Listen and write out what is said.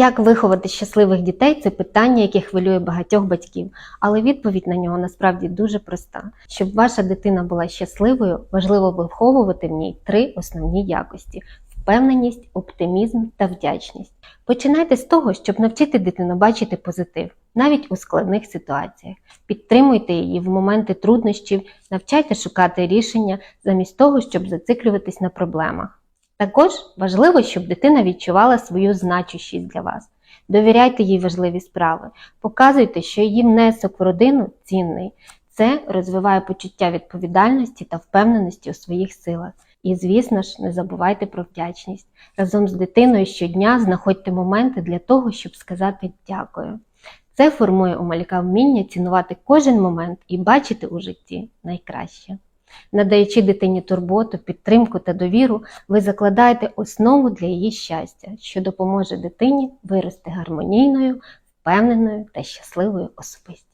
Як виховати щасливих дітей це питання, яке хвилює багатьох батьків, але відповідь на нього насправді дуже проста. Щоб ваша дитина була щасливою, важливо виховувати в ній три основні якості: впевненість, оптимізм та вдячність. Починайте з того, щоб навчити дитину бачити позитив, навіть у складних ситуаціях. Підтримуйте її в моменти труднощів, навчайте шукати рішення замість того, щоб зациклюватись на проблемах. Також важливо, щоб дитина відчувала свою значущість для вас. Довіряйте їй важливі справи, показуйте, що її внесок в родину цінний. Це розвиває почуття відповідальності та впевненості у своїх силах. І, звісно ж, не забувайте про вдячність. Разом з дитиною щодня знаходьте моменти для того, щоб сказати дякую. Це формує у малюка вміння цінувати кожен момент і бачити у житті найкраще. Надаючи дитині турботу, підтримку та довіру, ви закладаєте основу для її щастя, що допоможе дитині вирости гармонійною, впевненою та щасливою особистістю.